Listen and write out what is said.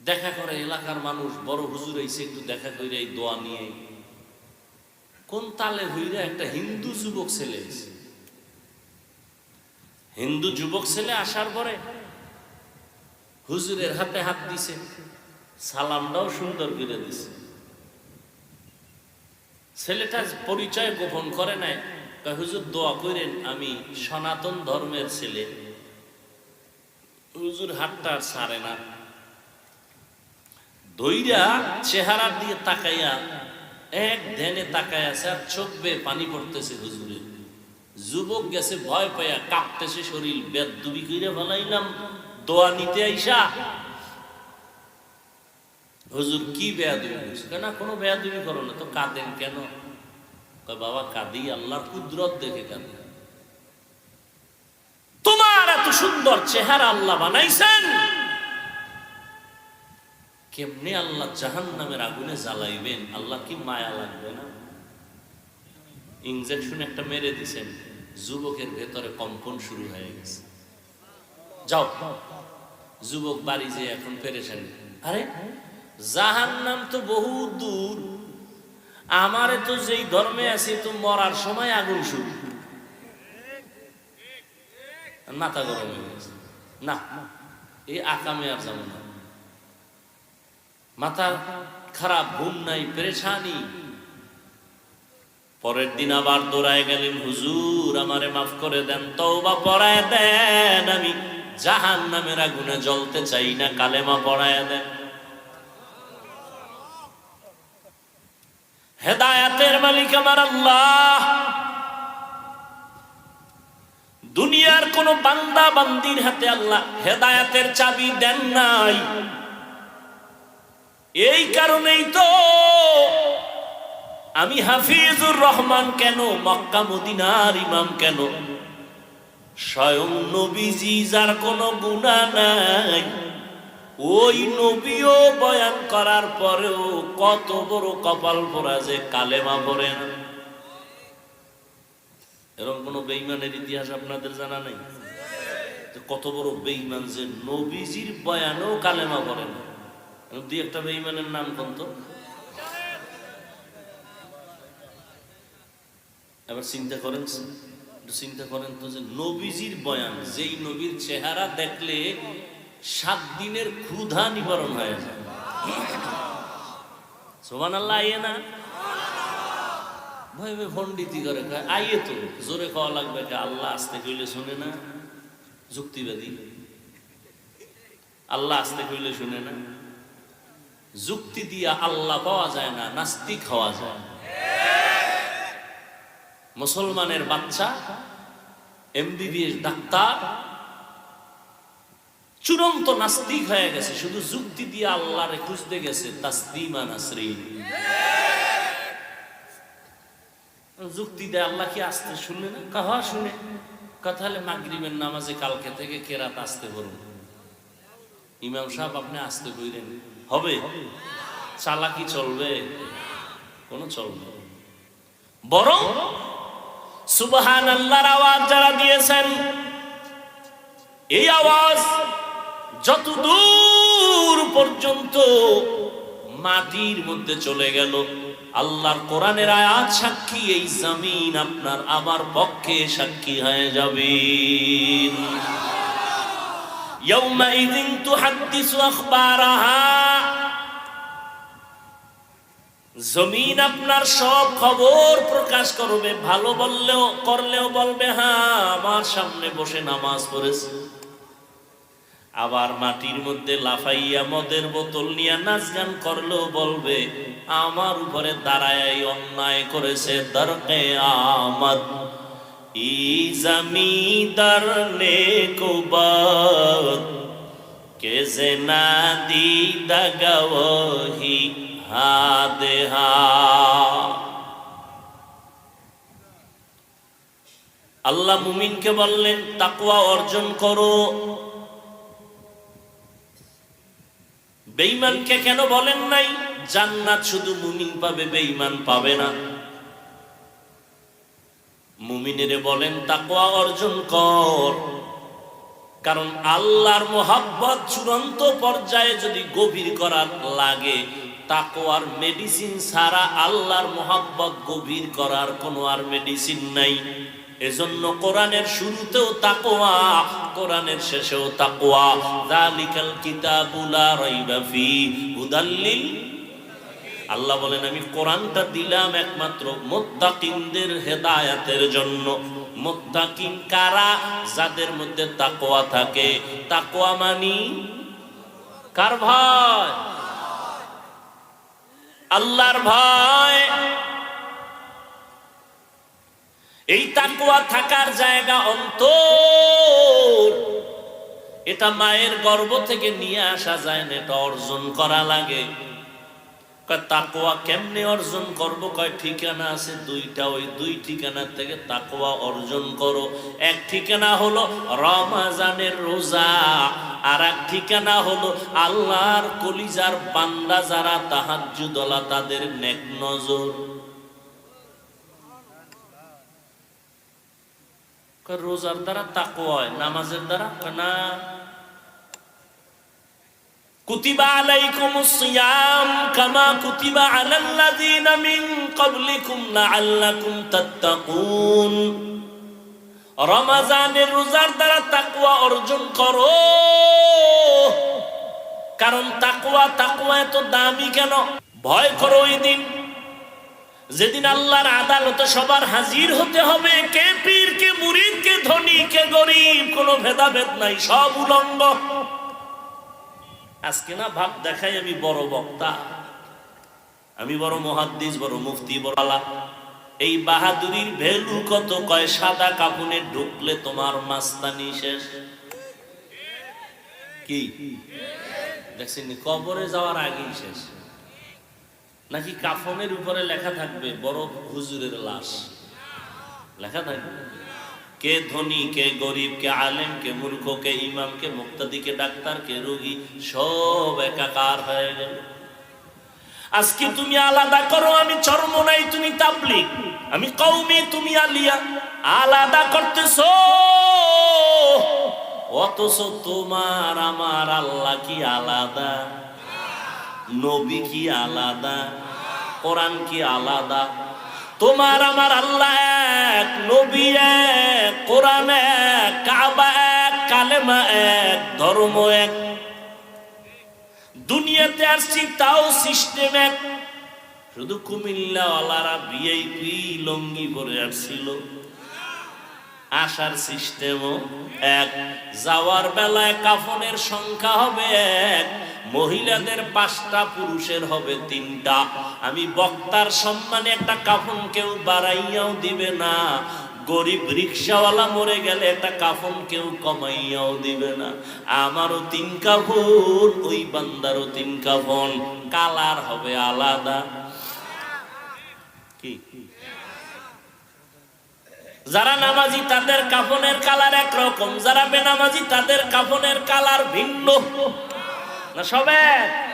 দেখা করে এলাকার মানুষ, বড় হুজুর এসে একটু দেখা করে এই দোয়া নিয়ে কোন তালে হইরা একটা হিন্দু যুবক ছেলে হিন্দু যুবক ছেলে আসার পরে হুজুরের হাতে হাত দিছে, সালামটাও সুন্দর করে দিছে। ছেলেটা পরিচয় গোপন করে নাই হুজুর, দোয়া করেন আমি সনাতন ধর্মের ছেলে। হুজুর হাতটা আর ছাড়ে না। ধৈরা চেহারার দিয়ে তাকাইয়া এক ধ্যানে তাকায় আছে আর চোখ পানি পড়তেছে হুজুরে। যুবক গেছে, ভয় পাইয়া কাঁপতেছে শরীর, বেদুবি কইরা ফেলাইলাম, দোয়া নিতে আইসা। হুজুর, কি বেয়াদুবি করছে? কেন কোনো বেয়া বেয়াদুবি করো না, তো কাঁদেন কেন? বাবা, কাঁদি, আল্লাহর কুদরত দেখে কাঁদি। তোমার এত সুন্দর চেহারা আল্লাহ বানাইছেন কেমনে আল্লাহ জাহান নামের আগুনে জ্বালাইবেন? আল্লাহ কি মায়া লাগবে না? ইঞ্জেকশন একটা মেরে দিছেন, যুবকের ভেতরে কম্পন শুরু হয়ে গেছে। যাও, যুবক বাড়ি যে এখন পেরেছেন আরে জাহান নাম তো বহু দূর। আমারে তো যেই ধর্মে আছি, তো মরার সময় আগুন শুরু। মাথা গরম হয়ে গেছে। না, এই আকামে আর যাব না। মাথা খারাপ, ঘুম নাই পেরেছানি পরের দিন আবার দৌড়ায় গেলেন, হুজুর, আমারে মাফ করে দেন, তওবা পড়ায় দেন, আমি জাহান নামের আগুনে জ্বলতে চাই না, কালেমা পড়ায় দেন। হেদায়াতের মালিক আমার আল্লাহ। দুনিয়ার কোন বান্দা বান্দির হাতে আল্লাহ হেদায়াতের চাবি দেন নাই। এই কারণেই তো আমি হাফিজুর রহমান কেন, মক্কা মদিনার ইমাম কেন? স্বয়ং নবীজি যার কোনো গুণা নাই, ওই নবীও বয়ান করার পরেও কত বড় কপাল পরা যে কালেমা পড়ে না এরকম কোন বেইমানের ইতিহাস আপনাদের জানা নেই? কত বড় বেইমান যে নবীজির বয়ানেও কালেমা পড়ে দুই একটা বেইমানের নাম কোন তো? এবার চিন্তা করেন চিন্তা করেন তো যে নবীজির বয়ান, যেই নবীর চেহারা দেখলে সাত দিনের ক্ষুধা নিবারণ হয়ে যায়। আল্লাহ আইয়ে না? ভয় ভয় ভণ্ডীতি করে আইয়ে তো, জোরে খাওয়া লাগবে আল্লাহ আসতে কইলে শুনে না, যুক্তিবাদী। আল্লাহ আসতে কইলে শুনে না। যুক্তি দিয়া আল্লাহ পাওয়া যায় না, নাস্তিক হওয়া যায় মুসলমানের বাচ্চা, এমবিবিএস ডাক্তার, চূড়ান্ত নাস্তিক হয়ে গেছে, শুধু যুক্তি দিয়ে আল্লাহরে খুঁজতে গেছে তাসদিমা নাসরিন। যুক্তি দেয়, আল্লাহ কি আসতে শুনলে না? কাহা শুনে? কথা হলে মাগরিবের নামাজে কালকে থেকে কেরাত আসতে বলুন। ইমাম সাহেব, আপনি আসতে বইলেন হবে? চালাকি চলবে। কোনো চলবে বরং সুবহান আল্লাহর আওয়াজ যারা দিয়েছেন, এই আওয়াজ যত দূর পর্যন্ত মাটির মধ্যে চলে গেল, আল্লাহর কোরআনের আয়াত সাক্ষী, এই জমিন আপনার আমার পক্ষে সাক্ষী হয়ে যাবে। يومئذ تحدث أخبارها জমিন আপনার সব খবর প্রকাশ করবে ভালো বললেও করলেও বলবে হ্যাঁ আমার সামনে বসে নামাজ পড়েছে আবার মাটির মধ্যে লাফাইয়া মদের বোতল নিয়ে নাচ গান করলেও বলবে আমার উপরে দাঁড়ায় এই অন্যায় করেছে দরকে আমদ জমিদার নেকুবাদ কে যে না দি দগহি হাদে হা। আল্লাহ মুমিনকে বললেন তাকুয়া অর্জন করো। বেঈমানকে কেন বলেন নাই? জান্নাত শুধু মুমিন পাবে, বেঈমান পাবে না। মুমিনেরে বলেন, তাকওয়া অর্জন কর। কারণ আল্লাহর মোহাব্বত চূড়ান্ত পর্যায়ে যদি গভীর করার লাগে, তাকওয়ার মেডিসিন ছাড়া আল্লাহর মোহাব্বত গভীর করার কোনো আর মেডিসিন নাই। এজন্য কোরআনের শুরুতেও তাকওয়া, কোরআনের শেষেও তাকওয়া। যালিকাল কিতাবুলা রাইবা ফি হুদাল্লিল আল্লাহ বলেন, আমি কোরআনটা দিলাম একমাত্র মোত্তাকিনদের হেদায়াতের জন্য। মোত্তাকিন কারা? যাদের মধ্যে তাকোয়া থাকে। তাকোয়া মানি? কার ভয়? আল্লাহর ভয়। এই তাকওয়া থাকার জায়গা অন্তর। এটা মায়ের গর্ভ থেকে নিয়ে আসা যায় না, এটা অর্জন করা লাগে। তাকোয়া কেমনে অর্জন করব? কয়, ঠিকানা আছে দুইটা। ওই দুই ঠিকানা থেকে তাকোয়া অর্জন করো। এক ঠিকানা হলো রমাজানের রোজা, আর এক ঠিকানা হলো আল্লাহর কলিজার বান্দা যারা তাহাজ্জুদলা তাদের নেক নজর। রোজার দ্বারা তাকওয়া হয়, নামাজের দ্বারা? না। কুতিবা আলাইকুমুস সিয়াম কামা কুতিবা আলাল্লাযীনা মিন ক্বাবলিকুম লাআল্লাকুম তাত্তাকুন রমাজানের রোজার দ্বারা তাকুয়া অর্জন করো। কারণ তাকুয়া তাকুয়া এত দামি কেন? ভয় করো ওই দিন। যেদিন আল্লাহর আদালতে সবার হাজির হতে হবে। কে পীর, কে মুরিদ, কে ধনী, কে গরিব, কোনো ভেদাভেদ নাই, সব উলঙ্গ। আজকে না ভাব দেখাই আমি বড় বক্তা। আমি বড় মহাদ্দিস, বড় মুফতি, বড় এই বাহাদুরির ভ্যালু কত? কয় সাদা কাপুনে ঢুকলে তোমার মাস্তানি শেষ। কি? দেখছেন কবরে যাওয়ার আগেই শেষ। নাকি কাফনের উপরে লেখা থাকবে, বড় হুজুরের লাশ? লেখা থাকবে কে ধনী, কে গরিব, কে আলেম, কে মূর্খ, কে ইমাম, কে মুক্তাদি, কে ডাক্তার, কে রোগী, সব একাকার হয়ে গেল। আজকে তুমি আলাদা করো, আমি চর্ম নাই, তুমি তাবলিক আমি কৌমি তুমি আলিয়া। আলাদা করতেছ? অথচ তোমার, আমার আল্লাহ কি আলাদা? নবী কি আলাদা? কোরআন কি আলাদা? তোমার আমার আল্লাহ এক, নবী এক, কোরআন এক, কাবা এক, কালেমা এক, ধর্ম এক। দুনিয়াতে আসছি, তাও সিস্টেম এক। শুধু কুমিল্লাওয়ালারা ভিআইপি লঙ্গি পরে আসছিল। আসার সিস্টেমও এক। যাওয়ার বেলায় কাফনের সংখ্যা হবে এক। মহিলাদের পাঁচটা, পুরুষের হবে তিনটা। আমি বক্তার সম্মানে একটা কাফন কেউ বাড়াইয়াও দিবে না। গরিব রিক্সাওয়ালা মরে গেলে একটা কাফন কেউ কমাইয়াও দিবে না। আমারও তিন কাফন, ওই বান্দারও তিন কাফন। কালার হবে আলাদা। কি? যারা নামাজি তাদের কাফনের কালার একরকম, যারা বেনামাজি তাদের কাফনের কালার ভিন্ন। না সব এক